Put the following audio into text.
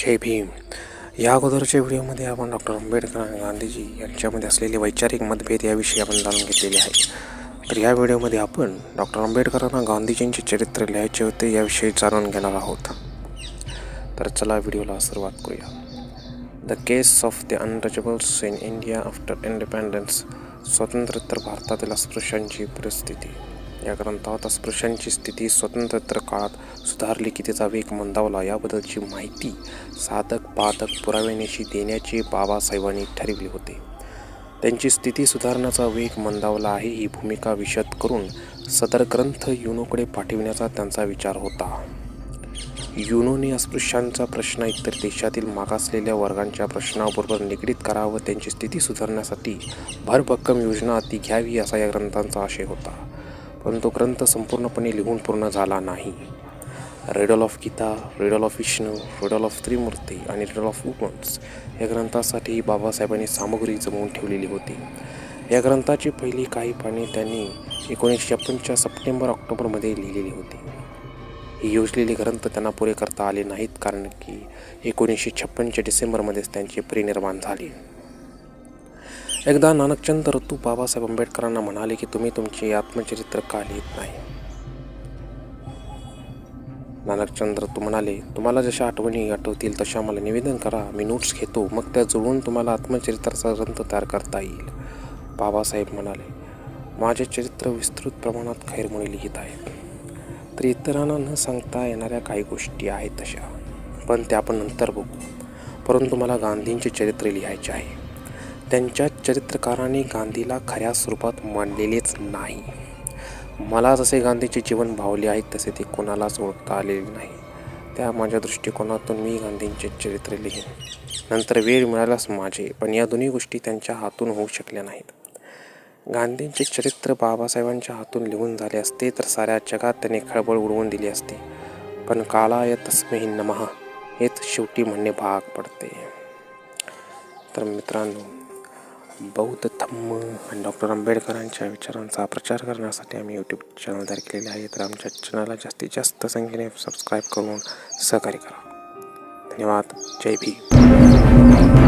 जय भीम. या अगोदरच्या व्हिडिओमध्ये आपण डॉक्टर आंबेडकर आणि गांधीजी यांच्यामध्ये असलेले वैचारिक मतभेद याविषयी आपण जाणून घेतलेले आहे. तर या व्हिडिओमध्ये आपण डॉक्टर आंबेडकरांना गांधीजींचे चरित्र लिहायचे होते याविषयी जाणून घेणार आहोत. तर चला व्हिडिओला सुरुवात करूया. The case of the untouchables in India after independence स्वतंत्रोत्तर भारतातील अस्पृश्यांची परिस्थिती. या ग्रंथात अस्पृश्यांची स्थिती स्वतंत्र काळात सुधारली की त्याचा वेग मंदावला. याबद्दलची माहिती साधक बाधक पुराव्यानिशी देण्याचे बाबासाहेबांनी ठरविले होते. त्यांची स्थिती सुधारण्याचा वेग मंदावला आहे ही भूमिका विशद करून सदर ग्रंथ युनोकडे पाठविण्याचा त्यांचा विचार होता. युनोने अस्पृश्यांचा प्रश्न इतर देशातील मागासलेल्या वर्गांच्या प्रश्नाबरोबर निगडीत करावं त्यांची स्थिती सुधारण्यासाठी भरभक्कम योजना हाती घ्यावी असा या ग्रंथांचा आशय होता. पण तो ग्रंथ संपूर्णपणे लिहून पूर्ण झाला नाही. Riddle of Gita riddle of Vishnu riddle of Trimurti आणि रेडल ऑफ वुमन्स या ग्रंथासाठी बाबासाहेबांनी सामग्री जमवून ठेवलेली होती. या ग्रंथाची पहिली काही पाने त्यांनी एकोणीसशे छप्पनच्या सप्टेंबर ऑक्टोबरमध्ये लिहिलेली होती. ही योजलेले ग्रंथ त्यांना पुरे करता आले नाहीत कारण की एकोणीसशे छप्पनच्या डिसेंबरमध्येच त्यांचे परिनिर्माण झाले. एकदा नानकचंद ऋतू बाबासाहेब आंबेडकरांना म्हणाले की तुम्ही तुमचे आत्मचरित्र का लिहित नाही? नानकचंद ऋतू म्हणाले तुम्हाला जशा आठवणी आठवतील तशा मला निवेदन करा. मी नोट्स घेतो. मग त्या जुळवून तुम्हाला आत्मचरित्राचा ग्रंथ तयार करता येईल. बाबासाहेब म्हणाले माझे चरित्र विस्तृत प्रमाणात खैरमुळे लिहित आहेत. तर इतरांना न सांगता येणाऱ्या काही गोष्टी आहेत तशा. पण त्या आपण नंतर बघू. परंतु मला गांधींचे चरित्र लिहायचे आहे. त्यांच्या चरित्रकाराने गांधीला खऱ्या स्वरूपात मांडलेलेच नाही. मला जसे गांधीचे जीवन भावले आहेत तसे ते कोणालाच ओळखता आलेले नाही. त्या माझ्या दृष्टिकोनातून मी गांधींचे चरित्र लिहीन. नंतर वेळ मिळालाच माझे पण या दोन्ही गोष्टी त्यांच्या हातून होऊ शकल्या नाहीत. गांधींचे चरित्र बाबासाहेबांच्या हातून लिहून झाले असते तर साऱ्या जगात त्यांनी खळबळ उडवून दिली असती. पण काळाय तस्मेही नमः हेच शेवटी म्हणणे भाग पडते. तर मित्रांनो बौद्ध धम्म आणि डॉक्टर आंबेडकरांच्या विचारांचा प्रचार करण्यासाठी आम्ही यूट्यूब चॅनल तयार केलेले आहे. तर आमच्या चॅनलला जास्तीत जास्त संख्येने सबस्क्राईब करून सहकार्य करा. धन्यवाद. जय भीम.